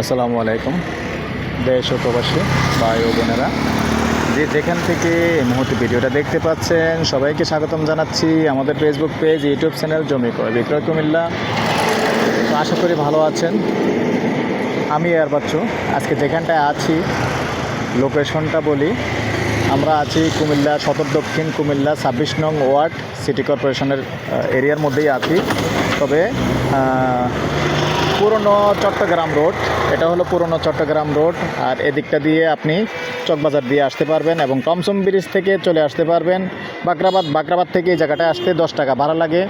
আসসালামু আলাইকুম, দেশ ও প্রবাসী ভাই ও বোনেরা। যে যেখান থেকে এই মুহূর্তে ভিডিওটা দেখতে পাচ্ছেন, সবাইকে স্বাগতম জানাচ্ছি আমাদের ফেসবুক পেজ ইউটিউব চ্যানেল জমি ক্রয় বিক্রয় কুমিল্লা। আশা করি ভালো আছেন। আমি আর বাচ্চু আজকে যেখানটায় আছি লোকেশনটা বলি আমরা আছি কুমিল্লা, সদর দক্ষিণ কুমিল্লা, ছাব্বিশ নং ওয়ার্ড, সিটি কর্পোরেশনের এরিয়ার মধ্যেই আছি। তবে পুরনো চট্টগ্রাম রোড, এটা হলো পুরনো চট্টগ্রাম রোড, আর এদিকটা দিয়ে আপনি চকবাজার দিয়ে আসতে পারবেন এবং টমসম ব্রিজ থেকে চলে আসতে পারবেন। বাকরাবাদ বাকরাবাদ থেকে এই জায়গাটায় আসতে দশ টাকা ভাড়া লাগে।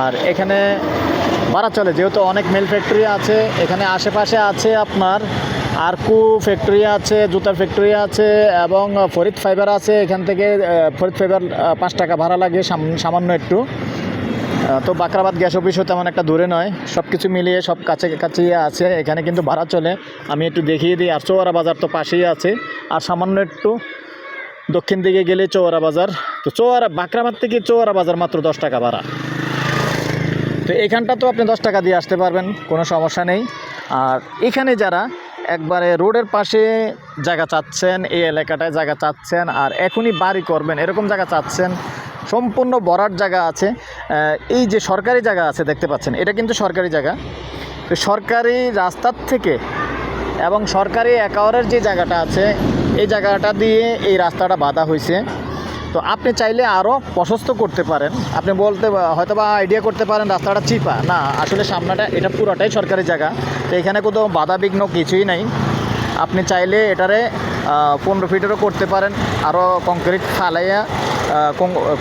আর এখানে ভাড়া চলে, যেহেতু অনেক মিল ফ্যাক্টরি আছে, এখানে আশেপাশে আছে আপনার আরকু ফ্যাক্টরি আছে জুতার ফ্যাক্টরি আছে এবং ফরিদ ফাইবার আছে। এখান থেকে ফরিদ ফাইবার পাঁচ টাকা ভাড়া লাগে, সাম- সামান্য একটু। তো বাকরাবাদ গ্যাস অফিসও তেমন একটা দূরে নয়। সব কিছু মিলিয়ে সব কাছে কাছেই আছে। এখানে কিন্তু ভাড়া চলে। আমি একটু দেখিয়ে দিই। আর চৌয়ারা বাজার তো পাশেই আছে। আর সামান্য একটু দক্ষিণ দিকে গেলে চৌয়ারা বাজার। তো চৌয়ারা, বাকরাবাদ থেকে চৌয়ারা বাজার মাত্র দশ টাকা ভাড়া। তো এখানটা তো আপনি দশ টাকা দিয়ে আসতে পারবেন, কোনো সমস্যা নেই। আর এখানে যারা একবারে রোডের পাশে জায়গা চাচ্ছেন, এই এলাকাটায় জায়গা চাচ্ছেন আর এখনই বাড়ি করবেন, এরকম জায়গা চাচ্ছেন, সম্পূর্ণ বরাট জায়গা আছে। এই যে সরকারি জায়গা আছে দেখতে পাচ্ছেন, এটা কিন্তু সরকারি জায়গা। তো সরকারি রাস্তার থেকে এবং সরকারি অ্যাকাওয়ারের যে জায়গাটা আছে, এই জায়গাটা দিয়ে এই রাস্তাটা বাঁধা হয়েছে তো আপনি চাইলে আরও প্রশস্ত করতে পারেন। আপনি বলতে হয়তো বা আইডিয়া করতে পারেন রাস্তাটা চিপা না আসলে সামনাটা এটা পুরোটাই সরকারি জায়গা। তো এখানে কোনো বাধা বিঘ্ন কিছুই নাই। আপনি চাইলে এটারে পনেরো ফিটেরও করতে পারেন। আরও কংক্রিট ফালাইয়া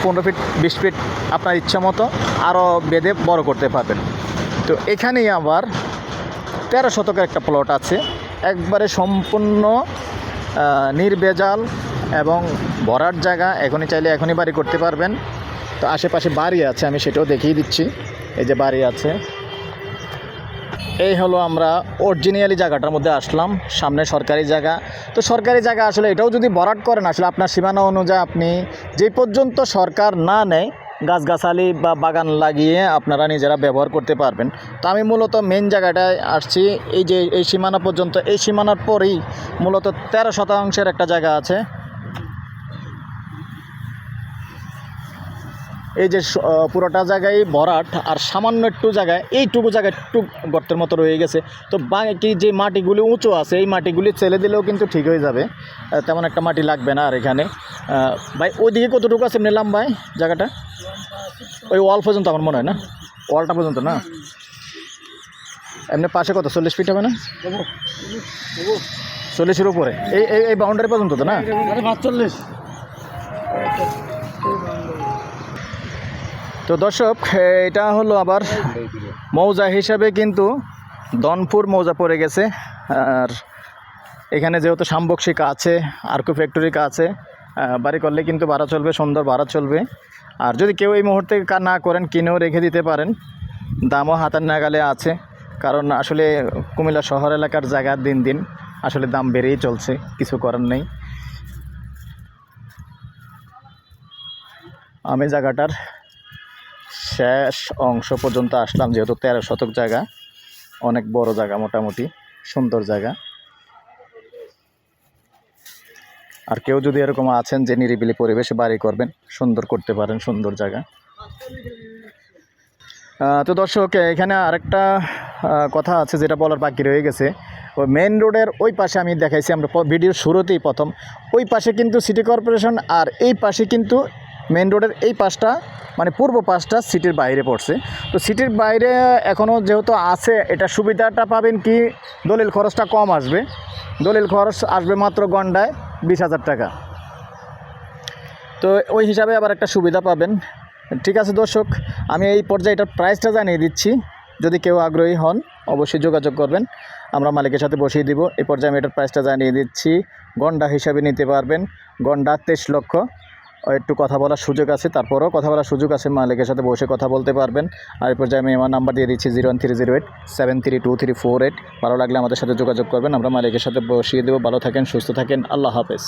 পনেরো ফিট বিশ ফিট আপনার ইচ্ছা মতো আরও বেঁধে বড় করতে পারবেন। তো এখানেই আবার তেরো শতকের একটা প্লট আছে। একবারে সম্পূর্ণ আহ, নির্ভেজাল এবং ভরাট জায়গা এখনই চাইলে এখনই বাড়ি করতে পারবেন। তো আশেপাশে বাড়ি আছে, আমি সেটাও দেখিয়ে দিচ্ছি। এই যে বাড়ি আছে। এই হলো আমরা অরিজিনালি জায়গাটার মধ্যে আসলাম, সামনে সরকারি জায়গা। তো সরকারি জায়গা আসলে এটাও যদি ভরাট করেন, আসলে আপনার সীমানা অনুযায়ী আপনি যে পর্যন্ত সরকার না নেয়, গাছগাছালি বা বাগান লাগিয়ে আপনারা নিজেরা ব্যবহার করতে পারবেন। তো আমি মূলত মেন জায়গাটায় আসছি, এই যে এই সীমানা পর্যন্ত, এই সীমানার পরেই মূলত তেরো শতাংশের একটা জায়গা আছে। এই যে পুরোটা জায়গায় ভরাট আর সামান্য একটু জায়গায়, এইটুকু জায়গায় একটু গর্তের মতো রয়ে গেছে। তো বাকি যে মাটিগুলি উঁচু আছে, এই মাটিগুলি ছেলে দিলেও কিন্তু ঠিক হয়ে যাবে। তেমন একটা মাটি লাগবে না আর এখানে। ভাই, ওইদিকে কতটুকু আছে নিলাম ভাই জায়গাটা? ওই ওয়াল পর্যন্ত আমার মনে হয় না। ওয়ালটা পর্যন্ত না? এমনি পাশে কত? চল্লিশ ফিট হবে না? চল্লিশের উপরে। এই এই বাউন্ডারি পর্যন্ত তো না? পাঁচচল্লিশ তো দর্শক এটা হলো আবার মৌজা হিসাবে কিন্তু দনপুর মৌজা পড়ে গেছে। আর এখানে যেহেতু সাম্বক্ষিকা আছে, আর্কো ফ্যাক্টরিকা আছে বাড়ি করলে কিন্তু ভাড়া চলবে, সুন্দর ভাড়া চলবে। আর যদি কেউ এই মুহূর্তে না করেন, কিনেও রেখে দিতে পারেন। দামও হাতার নাগালে আছে, কারণ আসলে কুমিল্লা শহর এলাকার জায়গা দিন দিন আসলে দাম বেড়েই চলছে, কিছু করার নেই। আমি জায়গাটার শেষ অংশ পর্যন্ত আসলাম, যেহেতু তেরো শতক জায়গা। অনেক বড় জায়গা, মোটামুটি সুন্দর জায়গা। আর কেউ যদি এরকম আছেন যে নিরিবিলি পরিবেশে বাড়ি করবেন, সুন্দর করতে পারেন, সুন্দর জায়গা। তো দর্শক, এখানে আরেকটা কথা আছে যেটা বলার বাকি রয়ে গেছে। ওই মেন রোডের ওই পাশে আমি দেখাইছি, আমরা ভিডিওর শুরুতেই প্রথম। ওই পাশে কিন্তু সিটি কর্পোরেশন আর এই পাশে কিন্তু মেন রোডের এই পাশটা মানে পূর্ব পাশটা সিটির বাইরে পড়ছে। তো সিটির বাইরে এখনও যেহেতু আছে, এটা সুবিধাটা পাবেন কি, দলিল খরচটা কম আসবে। দলিল খরচ আসবে মাত্র গন্ডায় বিশ হাজার টাকা। তো ওই হিসাবে আবার একটা সুবিধা পাবেন। ঠিক আছে দর্শক, আমি এই পর্যায়ে এটার প্রাইসটা জানিয়ে দিচ্ছি। যদি কেউ আগ্রহী হন, অবশ্যই যোগাযোগ করবেন। আমরা মালিকের সাথে বসিয়ে দিব। এই পর্যায়ে আমি এটার প্রাইসটা জানিয়ে দিচ্ছি। গন্ডা হিসাবে নিতে পারবেন। গন্ডা তেইশ লক্ষ। একটু কথা বলার সুযোগ আছে, তারপরেও কথা বলার সুযোগ আছে, মালিকের সাথে বসে কথা বলতে পারবেন। আর এরপর যে আমি আমার নাম্বার দিয়ে দিচ্ছি zero one three zero eight seven three two three four eight ভালো লাগলে আমাদের সাথে যোগাযোগ করবেন, আমরা মালিকের সাথে বসিয়ে দেবো। ভালো থাকেন, সুস্থ থাকেন, আল্লাহ হাফেজ।